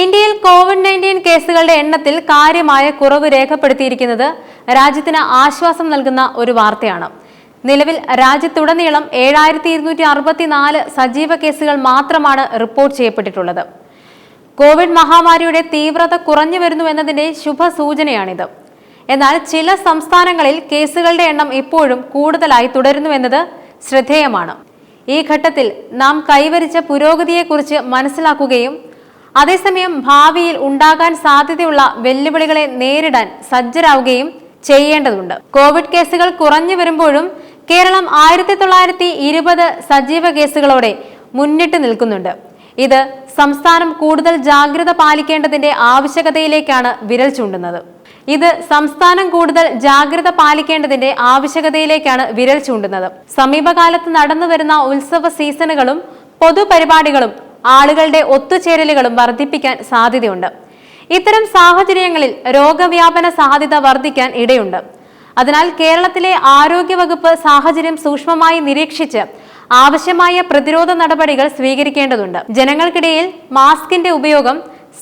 ഇന്ത്യയിൽ Covid nineteen കേസുകളുടെ എണ്ണത്തിൽ കാര്യമായ കുറവ് രേഖപ്പെടുത്തിയിരിക്കുന്നത് രാജ്യത്തിന് ആശ്വാസം നൽകുന്ന ഒരു വാർത്തയാണ്. നിലവിൽ രാജ്യത്തുടനീളം ഏഴായിരത്തി ഇരുന്നൂറ്റി അറുപത്തിനാല് സജീവ കേസുകൾ മാത്രമാണ് റിപ്പോർട്ട് ചെയ്യപ്പെട്ടിട്ടുള്ളത്. കോവിഡ് മഹാമാരിയുടെ തീവ്രത കുറഞ്ഞു വരുന്നുവെന്നതിന്റെ ശുഭസൂചനയാണിത്. എന്നാൽ ചില സംസ്ഥാനങ്ങളിൽ കേസുകളുടെ എണ്ണം ഇപ്പോഴും കൂടുതലായി തുടരുന്നുവെന്നത് ശ്രദ്ധേയമാണ്. ഈ ഘട്ടത്തിൽ നാം കൈവരിച്ച പുരോഗതിയെക്കുറിച്ച് മനസ്സിലാക്കുകയും അതേസമയം ഭാവിയിൽ ഉണ്ടാകാൻ സാധ്യതയുള്ള വെല്ലുവിളികളെ നേരിടാൻ സജ്ജരാവുകയും ചെയ്യേണ്ടതുണ്ട്. കോവിഡ് കേസുകൾ കുറഞ്ഞു വരുമ്പോഴും കേരളം ആയിരത്തി തൊള്ളായിരത്തി ഇരുപത് സജീവ കേസുകളോടെ മുന്നിട്ട് നിൽക്കുന്നുണ്ട്. ഇത് സംസ്ഥാനം കൂടുതൽ ജാഗ്രത പാലിക്കേണ്ടതിന്റെ ആവശ്യകതയിലേക്കാണ് വിരൽ ചൂണ്ടുന്നത്. ഇത് സംസ്ഥാനം കൂടുതൽ ജാഗ്രത പാലിക്കേണ്ടതിന്റെ ആവശ്യകതയിലേക്കാണ് വിരൽ ചൂണ്ടുന്നത്. സമീപകാലത്ത് നടന്നു വരുന്ന ഉത്സവ സീസണുകളും പൊതുപരിപാടികളും ആളുകളുടെ ഒത്തുചേരലുകളും വർദ്ധിപ്പിക്കാൻ സാധ്യതയുണ്ട്. ഇത്തരം സാഹചര്യങ്ങളിൽ രോഗവ്യാപന സാധ്യത വർദ്ധിക്കാൻ ഇടയുണ്ട്. അതിനാൽ കേരളത്തിലെ ആരോഗ്യവകുപ്പ് സാഹചര്യം സൂക്ഷ്മമായി നിരീക്ഷിച്ച് ആവശ്യമായ പ്രതിരോധ നടപടികൾ സ്വീകരിക്കേണ്ടതുണ്ട്. ജനങ്ങൾക്കിടയിൽ മാസ്കിന്റെ ഉപയോഗം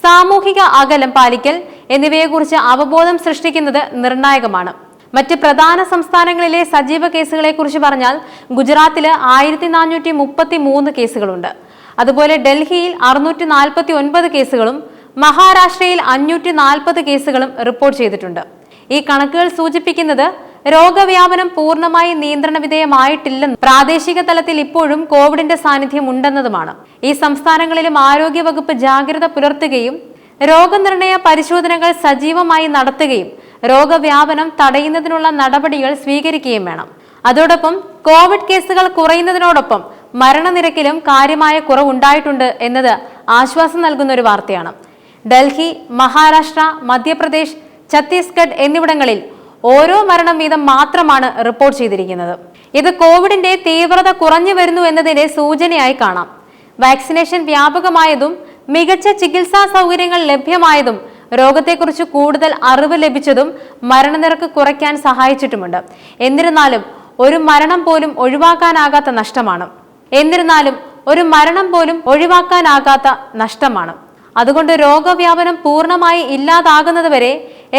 സാമൂഹിക അകലം പാലിക്കൽ എന്നിവയെക്കുറിച്ച് അവബോധം സൃഷ്ടിക്കുന്നത് നിർണായകമാണ്. മറ്റ് പ്രധാന സംസ്ഥാനങ്ങളിലെ സജീവ കേസുകളെക്കുറിച്ച് പറഞ്ഞാൽ ഗുജറാത്തിൽ ആയിരത്തി നാനൂറ്റി മുപ്പത്തി മൂന്ന് കേസുകളുണ്ട്. അതുപോലെ ഡൽഹിയിൽ അറുന്നൂറ്റി നാൽപ്പത്തി ഒൻപത് കേസുകളും മഹാരാഷ്ട്രയിൽ അഞ്ഞൂറ്റി നാൽപ്പത് കേസുകളും റിപ്പോർട്ട് ചെയ്തിട്ടുണ്ട്. ഈ കണക്കുകൾ സൂചിപ്പിക്കുന്നത് രോഗവ്യാപനം പൂർണമായി നിയന്ത്രണ വിധേയമായിട്ടില്ലെന്നും പ്രാദേശിക തലത്തിൽ ഇപ്പോഴും കോവിഡിന്റെ സാന്നിധ്യം ഉണ്ടെന്നതുമാണ് ഈ സംസ്ഥാനങ്ങളിലും ആരോഗ്യവകുപ്പ് ജാഗ്രത പുലർത്തുകയും രോഗനിർണയ പരിശോധനകൾ സജീവമായി നടത്തുകയും രോഗവ്യാപനം തടയുന്നതിനുള്ള നടപടികൾ സ്വീകരിക്കുകയും വേണം. അതോടൊപ്പം കോവിഡ് കേസുകൾ കുറയുന്നതിനോടൊപ്പം മരണനിരക്കിലും കാര്യമായ കുറവുണ്ടായിട്ടുണ്ട് എന്നത് ആശ്വാസം നൽകുന്ന ഒരു വാർത്തയാണ്. ഡൽഹി മഹാരാഷ്ട്ര മധ്യപ്രദേശ് ഛത്തീസ്ഗഡ് എന്നിവിടങ്ങളിൽ ഓരോ മരണം വീതം മാത്രമാണ് റിപ്പോർട്ട് ചെയ്തിരിക്കുന്നത്. ഇത് കോവിഡിന്റെ തീവ്രത കുറഞ്ഞു വരുന്നു എന്നതിന്റെ സൂചനയായി കാണാം. വാക്സിനേഷൻ വ്യാപകമായതും മികച്ച ചികിത്സാ സൗകര്യങ്ങൾ ലഭ്യമായതും രോഗത്തെക്കുറിച്ച് കൂടുതൽ അറിവ് ലഭിച്ചതും മരണനിരക്ക് കുറയ്ക്കാൻ സഹായിച്ചിട്ടുമുണ്ട്. എന്നിരുന്നാലും ഒരു മരണം പോലും ഒഴിവാക്കാനാകാത്ത നഷ്ടമാണ്. എന്നിരുന്നാലും ഒരു മരണം പോലും ഒഴിവാക്കാനാകാത്ത നഷ്ടമാണ്. അതുകൊണ്ട് രോഗവ്യാപനം പൂർണമായി ഇല്ലാതാകുന്നതുവരെ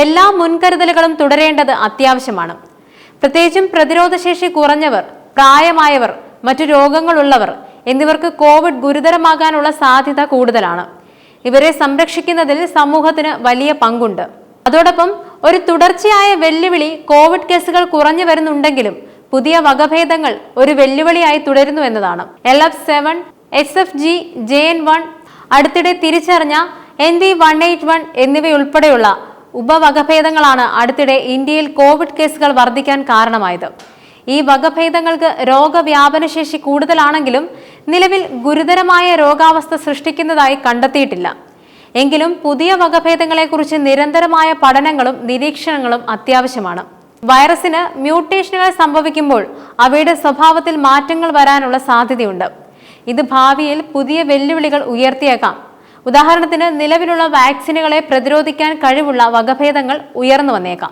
എല്ലാ മുൻകരുതലുകളും തുടരേണ്ടത് അത്യാവശ്യമാണ്. പ്രത്യേകിച്ചും പ്രതിരോധശേഷി കുറഞ്ഞവർ പ്രായമായവർ മറ്റു രോഗങ്ങളുള്ളവർ എന്നിവർക്ക് കോവിഡ് ഗുരുതരമാകാനുള്ള സാധ്യത കൂടുതലാണ്. ഇവരെ സംരക്ഷിക്കുന്നതിൽ സമൂഹത്തിന് വലിയ പങ്കുണ്ട്. അതോടൊപ്പം ഒരു തുടർച്ചയായ വെല്ലുവിളി കോവിഡ് കേസുകൾ കുറഞ്ഞു വരുന്നുണ്ടെങ്കിലും പുതിയ വകഭേദങ്ങൾ ഒരു വെല്ലുവിളിയായി തുടരുന്നു എന്നതാണ്. L F seven S F G J N one അടുത്തിടെ തിരിച്ചറിഞ്ഞ N V one eight one എന്നിവയുൾപ്പെടെയുള്ള ഉപവകഭേദങ്ങളാണ് അടുത്തിടെ ഇന്ത്യയിൽ കോവിഡ് കേസുകൾ വർദ്ധിക്കാൻ കാരണമായത്. ഈ വകഭേദങ്ങൾക്ക് രോഗവ്യാപനശേഷി കൂടുതലാണെങ്കിലും നിലവിൽ ഗുരുതരമായ രോഗാവസ്ഥ സൃഷ്ടിക്കുന്നതായി കണ്ടെത്തിയിട്ടില്ല. എങ്കിലും പുതിയ വകഭേദങ്ങളെക്കുറിച്ച് നിരന്തരമായ പഠനങ്ങളും നിരീക്ഷണങ്ങളും അത്യാവശ്യമാണ്. വൈറസിന് മ്യൂട്ടേഷനുകൾ സംഭവിക്കുമ്പോൾ അവയുടെ സ്വഭാവത്തിൽ മാറ്റങ്ങൾ വരാനുള്ള സാധ്യതയുണ്ട്. ഇത് ഭാവിയിൽ പുതിയ വെല്ലുവിളികൾ ഉയർത്തിയേക്കാം. ഉദാഹരണത്തിന് നിലവിലുള്ള വാക്സിനുകളെ പ്രതിരോധിക്കാൻ കഴിവുള്ള വകഭേദങ്ങൾ ഉയർന്നു വന്നേക്കാം.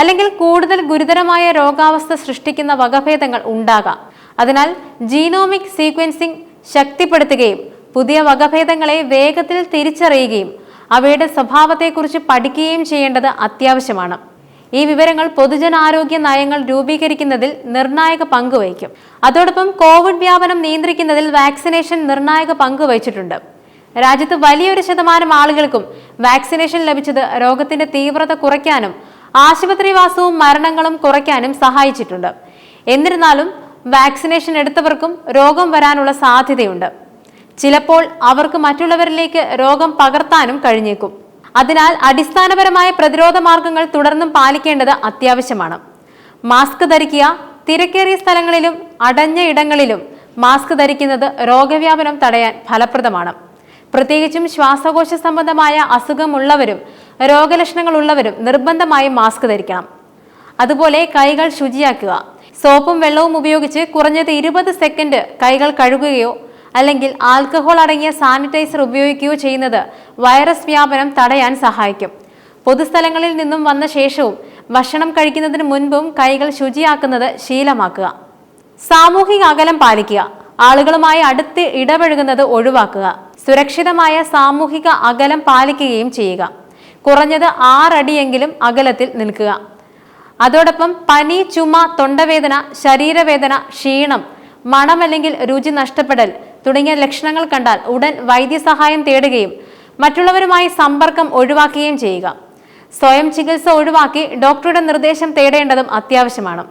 അല്ലെങ്കിൽ കൂടുതൽ ഗുരുതരമായ രോഗാവസ്ഥ സൃഷ്ടിക്കുന്ന വകഭേദങ്ങൾ ഉണ്ടാകാം. അതിനാൽ ജീനോമിക് സീക്വൻസിംഗ് ശക്തിപ്പെടുത്തുകയും പുതിയ വകഭേദങ്ങളെ വേഗത്തിൽ തിരിച്ചറിയുകയും അവയുടെ സ്വഭാവത്തെക്കുറിച്ച് പഠിക്കുകയും ചെയ്യേണ്ടത് അത്യാവശ്യമാണ്. ഈ വിവരങ്ങൾ പൊതുജനാരോഗ്യ നയങ്ങൾ രൂപീകരിക്കുന്നതിൽ നിർണായക പങ്കുവഹിക്കും അതോടൊപ്പം കോവിഡ് വ്യാപനം നിയന്ത്രിക്കുന്നതിൽ വാക്സിനേഷൻ നിർണായക പങ്കുവഹിച്ചിട്ടുണ്ട് രാജ്യത്ത് വലിയൊരു ശതമാനം ആളുകൾക്കും വാക്സിനേഷൻ ലഭിച്ചത് രോഗത്തിന്റെ തീവ്രത കുറയ്ക്കാനും ആശുപത്രിവാസവും മരണങ്ങളും കുറയ്ക്കാനും സഹായിച്ചിട്ടുണ്ട്. എന്നിരുന്നാലും വാക്സിനേഷൻ എടുത്തവർക്കും രോഗം വരാനുള്ള സാധ്യതയുണ്ട്. ചിലപ്പോൾ അവർക്ക് മറ്റുള്ളവരിലേക്ക് രോഗം പകർത്താനും കഴിഞ്ഞേക്കും. അതിനാൽ അടിസ്ഥാനപരമായ പ്രതിരോധ മാർഗങ്ങൾ തുടർന്നും പാലിക്കേണ്ടത് അത്യാവശ്യമാണ്. മാസ്ക് ധരിക്കുക തിരക്കേറിയ സ്ഥലങ്ങളിലും അടഞ്ഞ ഇടങ്ങളിലും മാസ്ക് ധരിക്കുന്നത് രോഗവ്യാപനം തടയാൻ ഫലപ്രദമാണ്. പ്രത്യേകിച്ചും ശ്വാസകോശ സംബന്ധമായ അസുഖമുള്ളവരും രോഗലക്ഷണങ്ങൾ ഉള്ളവരും നിർബന്ധമായും മാസ്ക് ധരിക്കണം. അതുപോലെ കൈകൾ ശുചിയാക്കുക. സോപ്പും വെള്ളവും ഉപയോഗിച്ച് കുറഞ്ഞത് ഇരുപത് സെക്കൻഡ് കൈകൾ കഴുകുകയോ അല്ലെങ്കിൽ ആൽക്കഹോൾ അടങ്ങിയ സാനിറ്റൈസർ ഉപയോഗിക്കുകയോ ചെയ്യുന്നത് വൈറസ് വ്യാപനം തടയാൻ സഹായിക്കും. പൊതുസ്ഥലങ്ങളിൽ നിന്നും വന്ന ശേഷവും ഭക്ഷണം കഴിക്കുന്നതിന് മുൻപും കൈകൾ ശുചിയാക്കുന്നത് ശീലമാക്കുക. സാമൂഹിക അകലം പാലിക്കുക. ആളുകളുമായി അടുത്ത് ഇടപഴകുന്നത് ഒഴിവാക്കുക. സുരക്ഷിതമായ സാമൂഹിക അകലം പാലിക്കുകയും ചെയ്യുക. കുറഞ്ഞത് ആറടിയെങ്കിലും അകലത്തിൽ നിൽക്കുക. അതോടൊപ്പം പനി ചുമ തൊണ്ടവേദന ശരീരവേദന ക്ഷീണം മണം അല്ലെങ്കിൽ രുചി നഷ്ടപ്പെടൽ തുടങ്ങിയ ലക്ഷണങ്ങൾ കണ്ടാൽ ഉടൻ വൈദ്യസഹായം തേടുകയും മറ്റുള്ളവരുമായി സമ്പർക്കം ഒഴിവാക്കുകയും ചെയ്യുക. സ്വയം ചികിത്സ ഒഴിവാക്കി ഡോക്ടറുടെ നിർദ്ദേശം തേടേണ്ടതും അത്യാവശ്യമാണ്.